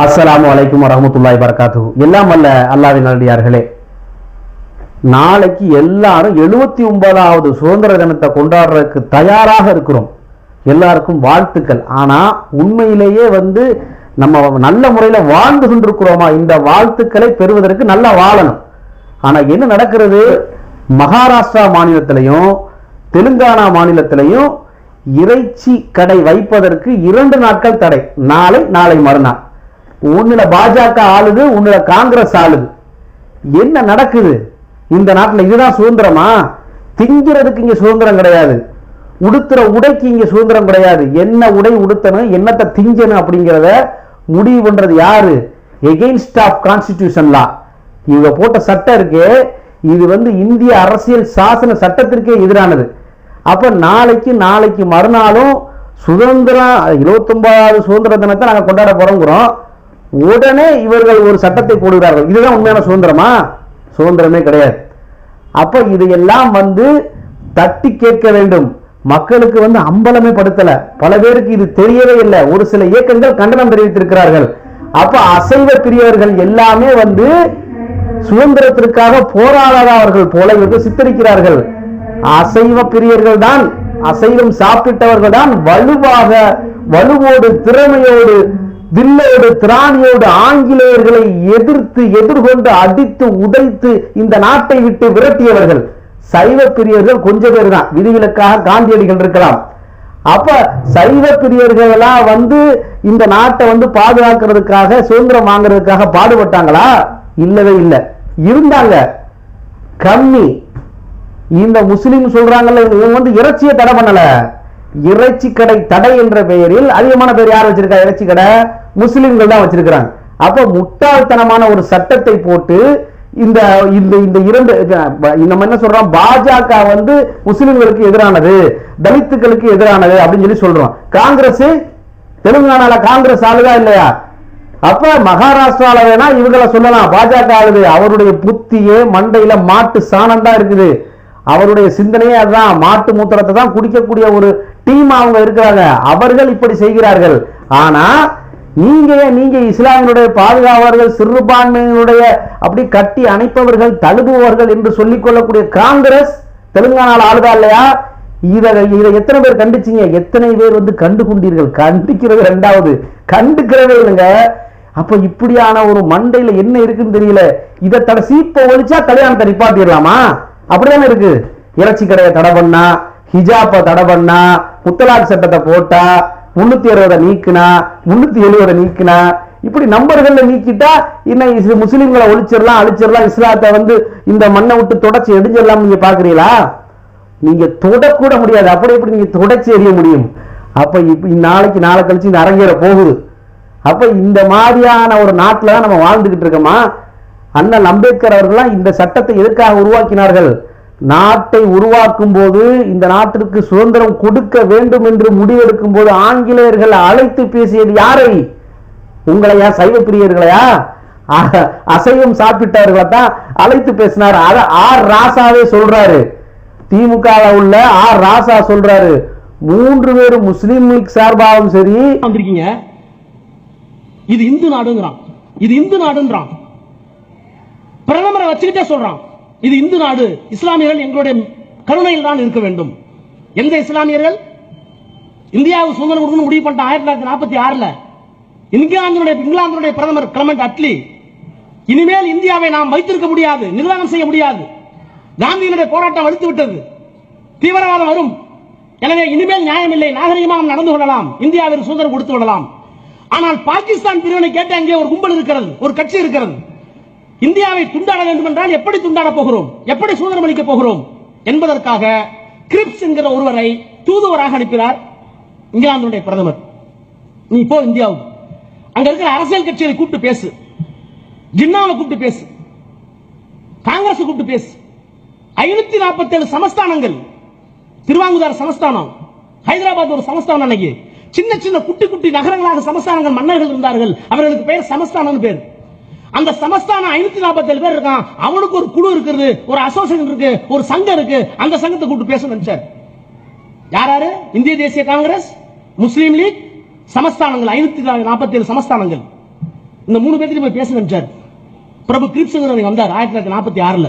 அஸ்ஸலாமு அலைக்கும் வரமத்துல்லாய் வரகாத்து எல்லாம் வல்ல அல்லாவின் நல்லடியார்களே நாளைக்கு எல்லாரும் எழுபத்தி ஒன்பதாவது சுதந்திர தினத்தை கொண்டாடுறதுக்கு தயாராக இருக்கிறோம். எல்லாருக்கும் வாழ்த்துக்கள். ஆனால் உண்மையிலேயே வந்து நம்ம நல்ல முறையில் வாழ்ந்து கொண்டிருக்கிறோமா? இந்த வாழ்த்துக்களை பெறுவதற்கு நல்லா வாழணும். ஆனால் என்ன நடக்கிறது? மகாராஷ்டிரா மாநிலத்திலையும் தெலுங்கானா மாநிலத்திலையும் இறைச்சி கடை வைப்பதற்கு இரண்டு நாட்கள் தடை. நாளை நாளை மறுநாள். உன்னில பாஜக ஆளுது உன்னில காங்கிரஸ் ஆளுது. என்ன நடக்குது? இந்த நாட்டில் இதுதான் சுதந்திரமா? திங்கிறதுக்கு இங்க சுதந்திரம் கிடையாது. உடுத்துற உடைக்கு இங்க சுதந்திரம் கிடையாது. என்ன உடை உடுத்தணும் என்னத்தை திங்கணும் அப்படிங்கிறத முடிவு பண்றது யாரு? எகெயின்ஸ்ட் ஆஃப் கான்ஸ்டிடியூஷன் லா இவங்க போட்ட சட்டம் இருக்கு இது வந்து இந்திய அரசியல் சாசன சட்டத்திற்கே எதிரானது. அப்ப நாளைக்கு நாளைக்கு மறுநாளும் சுதந்திரம் இருபத்தொன்பதாவது சுதந்திர தினத்தை நாங்கள் கொண்டாட போறோங்கிறோம். உடனே இவர்கள் ஒரு சட்டத்தை போடுகிறார்கள். இதுதான் உண்மையான சுதந்திரமா? சுதந்திரமே கிடையாது. அப்போ இதையெல்லாம் வந்து தட்டி கேட்க வேண்டும். மக்களுக்கு வந்து அம்பலமே படுத்தல. பல பேருக்கு இது தெரியவே இல்லை. ஒரு சில இயக்கங்கள் கண்டனம் தெரிவித்திருக்கிறார்கள். அப்ப அசைவ பிரியவர்கள் எல்லாமே வந்து சுதந்திரத்திற்காக போராடாதவர்கள் போல இவர்கள் சித்தரிக்கிறார்கள். அசைவ பிரியர்கள் தான் அசைவம் சாப்பிட்டவர்கள் தான் வலுவாக வலுவோடு திறமையோடு வில்லோடு திராணியோடு ஆங்கிலேயர்களை எதிர்த்து எதிர்கொண்டு அடித்து உடைத்து இந்த நாட்டை விட்டு விரட்டியவர்கள். சைவ பிரியர்கள் கொஞ்சம் பேர் தான். விதிவிலக்காக காந்தியடிகள் இருக்கலாம். அப்ப சைவ பிரியர்களெல்லாம் வந்து இந்த நாட்டை வந்து பாதுகாக்கிறதுக்காக சுதந்திரம் வாங்குறதுக்காக பாடுபட்டாங்களா? இல்லவே இல்லை. இருந்தாங்க. கம்மி. இந்த முஸ்லீம் சொல்றாங்கல்ல இவங்க வந்து இறைச்சியை தடை பண்ணல. இறைச்சி கடை தடை என்ற பெயரில் அதிகமான பேர் யார் வச்சிருக்கா? இறைச்சி கடை முஸ்லிம்கள் தான் வச்சிருக்கிறாங்க. அப்ப முட்டாள்தனமான ஒரு சட்டத்தை போட்டு இந்த இந்த இந்த இரண்டு நம்ம என்ன சொல்றோம்? பாஜக வந்து முஸ்லிம்களுக்கு எதிரானது தலித்துக்களுக்கு எதிரானது அப்படின்னு சொல்லி சொல்றோம். காங்கிரஸ் தெலுங்கானால காங்கிரஸ் ஆளுதா இல்லையா? அப்ப மகாராஷ்டிரால வேணா இவங்களை சொல்லலாம். பாஜக ஆளுது. அவருடைய புத்தியே மண்டையில மாட்டு சாணம் தான் இருக்குது. அவருடைய சிந்தனையே அதுதான். மாட்டு மூத்திரத்தை தான் குடிக்கக்கூடிய ஒரு டீம் அவங்க இருக்கிறாங்க? அவர்கள் இப்படி செய்கிறார்கள். ஆனா நீங்க நீங்க இஸ்லாமியனுடைய பாதுகாவலர்கள் சிறுபான்மையினுடைய அப்படி கட்டி அணைப்பவர்கள் தழுவுபவர்கள் என்று சொல்லிக் கொள்ளக்கூடிய காங்கிரஸ் தெலுங்கானால ஆளுதா இல்லையா? இதை இதை எத்தனை பேர் கண்டிச்சீங்க? எத்தனை பேர் வந்து கண்டு கொண்டீர்கள் கண்டிக்கிறது ரெண்டாவது கண்டுக்கிறவே இல்லைங்க. அப்ப இப்படியான ஒரு மண்டையில என்ன இருக்குன்னு தெரியல. இதை தடை சீப்பை ஒழிச்சா கல்யாணத்தை நிப்பாட்டிடலாமா? அப்படிதானே இருக்கு. இறைச்சி கடையை தடை பண்ணா ஹிஜாப்பை தடை பண்ணா முத்தலாக் சட்டத்தை போட்டா முன்னூத்தி அறுபதை நீக்கினா முன்னூத்தி எழுபதை நீக்கினா இப்படி நம்பர்கள்ல நீக்கிட்டா இன்னும் முஸ்லீம்களை ஒழிச்சிடலாம் அழிச்சிடலாம் இஸ்லாத்தை வந்து இந்த மண்ணை விட்டு தொடச்சி எடிஞ்சிடலாம் நீங்க பாக்குறீங்களா நீங்க தொடக்கூட முடியாது. அப்படி எப்படி நீங்க தொடச்சி எறிய முடியும்? அப்ப இப்ப நாளைக்கு நாளை கழிச்சு இந்த அரங்கேற போகுது. அப்ப இந்த மாதிரியான ஒரு நாட்டுல தான் நம்ம வாழ்ந்துகிட்டு இருக்கோமா? அண்ணல் அம்பேத்கர் அவர்கள்லாம் இந்த சட்டத்தை எதற்காக உருவாக்கினார்கள்? நாட்டை உருவாக்கும் போது இந்த நாட்டிற்கு சுதந்திரம் கொடுக்க வேண்டும் என்று முடிவெடுக்கும் போது ஆங்கிலேயர்கள் அழைத்து பேசியது யாரை? உங்களையா? சைவ பிரியர்களையா அசைவம் சாப்பிட்டவர்களை தான் அழைத்து பேசினார். அத ஆர் ராசாவே சொல்றாரு. திமுக உள்ள ஆர் ராசா சொல்றாரு. மூன்று பேரும் முஸ்லீம் லீக் சார்பாகவும் சரி வந்திருக்கீங்க. இது இந்து நாடுங்கிறான். இது இந்து நாடுன்றான் பிரதமரை வச்சுக்கிட்டே சொல்றான். இது இந்து நாடு. இஸ்லாமியர்கள் எங்களுடைய கருணையில் தான் இருக்க வேண்டும். எந்த இஸ்லாமியர்கள்? இந்தியாவுக்கு சுதந்திரம் கொடுக்கணும் முடிவு பண்ணிட்டு ஆயிரத்தி தொள்ளாயிரத்தி நாற்பத்தி ஆறுல இங்கிலாந்தினுடைய இங்கிலாந்தினுடைய பிரதமர் கிளமெண்ட் அட்லி. இனிமேல் இந்தியாவை நாம் வைத்திருக்க முடியாது நிர்வாகம் செய்ய முடியாது. காந்தியினுடைய போராட்டம் வலுத்து விட்டது. தீவிரவாதம் வரும். எனவே இனிமேல் நியாயமில்லை நாகரிகமாக நடந்து கொள்ளலாம். இந்தியாவிற்கு சுதந்திரம் கொடுத்து விடலாம். ஆனால் பாகிஸ்தான் பிரிவினை கேட்டு அங்கே ஒரு கும்பல் இருக்கிறது ஒரு கட்சி இருக்கிறது. இந்தியாவை துண்டாட வேண்டும் என்றால் எப்படி துண்டாட போகிறோம்? எப்படி சுதந்திரம் அளிக்க போகிறோம்? என்பதற்காக கிரிப்ஸ் என்கிற ஒருவரை தூதுவராக அனுப்பினார் இங்கிலாந்துடைய பிரதமர். நீ போ இந்தியாவுக்கு. அங்க இருக்கிற அரசியல் கட்சிகளை கூப்பிட்டு பேசு. ஜின்னாவை கூப்பிட்டு பேசு. காங்கிரஸ் கூப்பிட்டு பேசு. ஐநூத்தி நாற்பத்தி ஏழு சமஸ்தானங்கள். திருவாங்குதார் சமஸ்தானம். ஹைதராபாத் ஒரு சமஸ்தானம் அன்னைக்கு. சின்ன சின்ன குட்டி குட்டி நகரங்களாக சமஸ்தானங்கள் மன்னர்கள் இருந்தார்கள். அவர்களுக்கு பேர் சமஸ்தானம் பேர். அந்த சமஸ்தானம் ஐநூத்தி நாற்பத்தி ஏழு பேர் இருக்கான். அவனுக்கு ஒரு குழு இருக்கிறது ஒரு அசோசியேஷன் இருக்கு ஒரு சங்கம் இருக்கு. அந்த சங்கத்தை கூப்பிட்டு பேசணும் சார் யார் யாரு இந்திய தேசிய காங்கிரஸ் முஸ்லீம் லீக் சமஸ்தானங்கள் ஐநூத்தி நாற்பத்தி ஏழு சமஸ்தானங்கள். இந்த மூணு பேர்த்து போய் பேச நினைச்சார். பிரபு கிரிப்ஸுங்கிறவங்க வந்தார் ஆயிரத்தி தொள்ளாயிரத்தி நாற்பத்தி ஆறுல.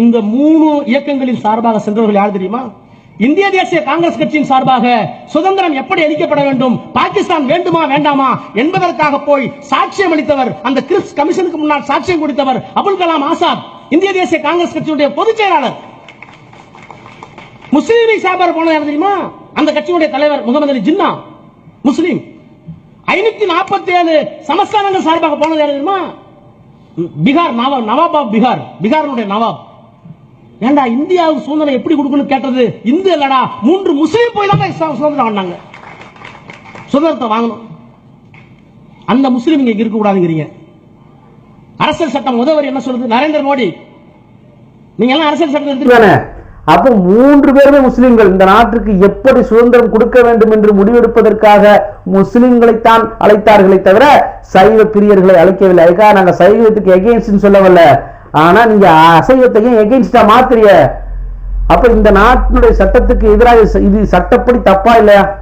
இந்த மூணு இயக்கங்களின் சார்பாக சென்றவர்கள் யார் தெரியுமா? இந்திய தேசிய காங்கிரஸ் கட்சியின் சார்பாக சுதந்திரம் எப்படி அளிக்கப்பட வேண்டும் பாகிஸ்தான் வேண்டுமா வேண்டாமா என்பதற்காக போய் சாட்சியம் அளித்தவர் அந்த கிறிஸ் கமிஷனுக்கு முன்னால் சாட்சியம் கொடுத்தவர் அபுல் கலாம் ஆசாத் இந்திய தேசிய காங்கிரஸ் கட்சியுடைய பொதுச் செயலாளர். முஸ்லீம் லீக் சார்பாக போனது தெரியுமா? அந்த கட்சியுடைய தலைவர் முகமது அலி ஜின்னா. முஸ்லீம். ஐநூத்தி நாற்பத்தி ஏழு சமஸ்தானங்கள் சார்பாக போனது யார் தெரியுமா? பீகார் நவாப் நவாப் ஆஃப் பீகார் பீகாருடைய நவாப். ஏண்டா இந்தியாவுக்கு சுதந்திரம் எப்படி கொடுக்கணும் கேட்டது? இந்து இல்லடா. மூன்று முஸ்லீம் போய் தான் இஸ்லாம் சுதந்திரம் வாங்கினாங்க சுதந்திரத்தை வாங்கணும். அந்த முஸ்லீம் இங்க இருக்க கூடாதுங்கிறீங்க. அரசியல் சட்டம் முதல்வர் என்ன சொல்றது நரேந்திர மோடி நீங்க எல்லாம் அரசியல் சட்டம் எடுத்து தானே? அப்போ மூன்று பேருமே முஸ்லிம்கள். இந்த நாட்டிற்கு எப்படி சுதந்திரம் கொடுக்க வேண்டும் என்று முடிவெடுப்பதற்காக முஸ்லிம்களைத்தான் அழைத்தார்களே தவிர சைவ பிரியர்களை அழைக்கவில்லை. அதுக்காக நாங்க சைவத்துக்கு எகெயின்ஸ்ட் சொல்லவில்லை. ஆனால் நீங்கள் அசைவத்தையும் எகெயின்ஸ்டாக மாத்துறிய அப்போ இந்த நாட்டினுடைய சட்டத்துக்கு எதிராக ச- இது சட்டப்படி தப்பா இல்லையா?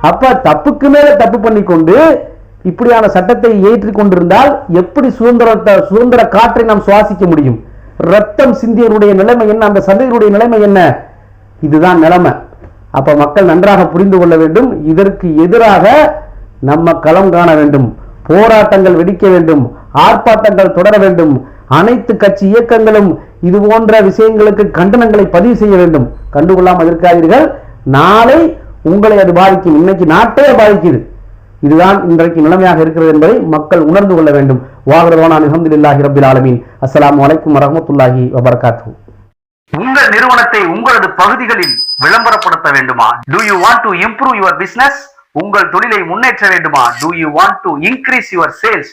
அப்போ தப்புக்கு மேலே தப்பு பண்ணிக்கொண்டு இப்படியான சட்டத்தை ஏற்றி கொண்டிருந்தால் எப்படி சுதந்திரத்தை சுதந்திர காற்றை நாம் சுவாசிக்க முடியும்? ரத்தம் சிந்தியருடைய நிலைமை என்ன? அந்த சந்தையினுடைய நிலைமை என்ன? இதுதான் நிலைமை. அப்போ மக்கள் நன்றாக புரிந்து கொள்ள வேண்டும். இதற்கு எதிராக நம்ம களம் காண வேண்டும். போராட்டங்கள் வெடிக்க வேண்டும். ஆர்ப்பாட்டங்கள் தொடர வேண்டும். அனைத்து கட்சி இயக்கங்களும் இது போன்ற விஷயங்களுக்கு கண்டனங்களை பதிவு செய்ய வேண்டும். கண்டுகொள்ளாமல் இருக்காதீர்கள். நாளை உங்களை அது பாதிக்கும். இன்னைக்கு நாட்டே பாதிக்குது. இதுதான் இன்றைக்கு நிலைமையாக இருக்கிறது என்பதை மக்கள் உணர்ந்து கொள்ள வேண்டும். வாகரவான அலமதுல்லாஹி ரபில் ஆலமீன். அஸ்ஸலாமு அலைக்கும் வரமத்துல்லாஹி வபர்காத்து உங்கள் நிறுவனத்தை உங்களது பகுதிகளில் விளம்பரப்படுத்த வேண்டுமா? Do you want to improve your business உங்கள் தொழிலை முன்னேற்ற வேண்டுமா? Do you want to increase your sales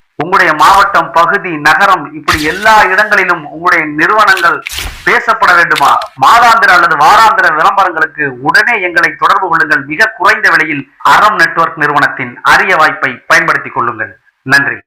உங்களுடைய மாவட்டம் பகுதி நகரம் இப்படி எல்லா இடங்களிலும் உங்களுடைய நிறுவனங்கள் பேசப்பட வேண்டுமா? மாதாந்திர அல்லது வாராந்திர விளம்பரங்களுக்கு உடனே எங்களை தொடர்பு கொள்ளுங்கள். மிக குறைந்த விலையில் அறம் நெட்வொர்க் நிறுவனத்தின் அரிய வாய்ப்பை பயன்படுத்திக் கொள்ளுங்கள். நன்றி.